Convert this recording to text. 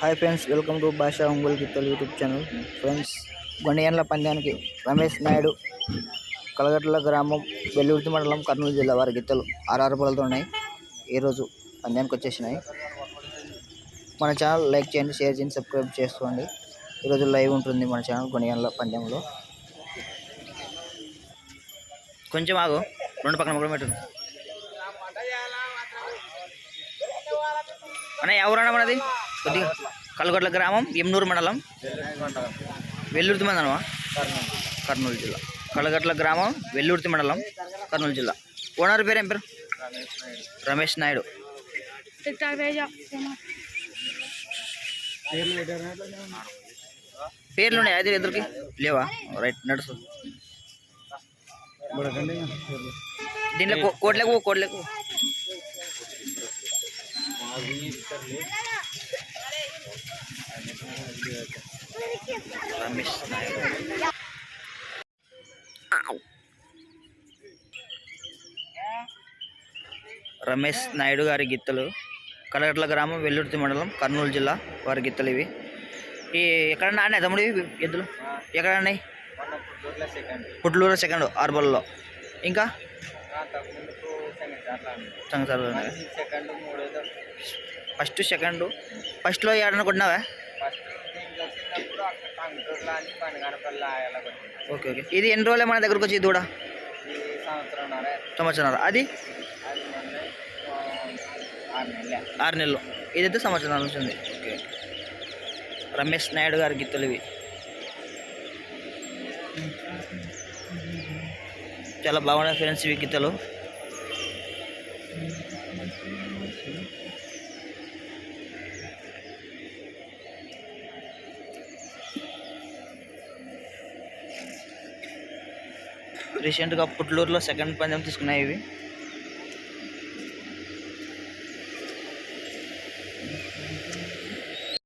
Hi friends welcome to Basha Ongole గిత్తలు YouTube channel. Friends Gondendla పంద్యానికి రమేష్ నాయుడు కలగట్ల గ్రామం వెల్లుర్తి మండలం కర్నూలు జిల్లా వారి గిత్తలు ఆరు పొలతో ఉన్నాయి. ఈరోజు పంద్యానికి వచ్చేసినాయి. మన ఛానల్ లైక్ చేయండి షేర్ చేయండి సబ్స్క్రైబ్ చేసుకోండి. ఈరోజు లైవ్ ఉంటుంది మన ఛానల్ గొండెండ్ల పంద్యంలో కొంచెం ఆగు రెండు పక్కన కూడా పెట్టు. అన్న ఎవరన్నా మనది? కొద్దిగా కల్గొట్ల గ్రామం ఎమ్నూరు మండలం. వెల్లుర్తి మండలమా? కర్నూలు జిల్లా. కలగట్ల గ్రామం వెల్లుర్తి మండలం కర్నూలు జిల్లా. ఓనర్ పేరు ఏం పేరు? రమేష్ నాయుడు. పేర్లు ఉన్నాయి? అది ఎదురుకి లేవా? రైట్ నడుసు దీంట్లో కోట్లకు కోట్లకు రమేష్ నాయుడు. గారి గిత్తలు కలగట్ల గ్రామం వెల్లుర్తి మండలం కర్నూలు జిల్లా వారి గిత్తలు ఇవి. ఈ ఎక్కడ నానే తమ్ముడు ఎద్దులు ఎక్కడ ఉన్నాయి పుట్లూరు సెకండ్ ఆర్బల్లో ఇంకా? ఫస్ట్ సెకండ్ ఫస్ట్లో ఏడనుకుంటున్నావా ఫస్ట్ ఓకే ఓకే. ఇది ఎన్ని రోజులే మన దగ్గరకు వచ్చి దూడ? సంవత్సరం అది? ఆరు నెలలే. ఇదైతే సంవత్సరం నుంచి ఉంది ఓకే. రమేష్ నాయుడు గారి గిత్తలు ఇవి. చాలా బాగున్నాయి ఫ్రెండ్స్ ఇవి గిత్తలు రీసెంట్గా పుట్లూరులో సెకండ్ పందెం తీసుకున్నాయి ఇవి.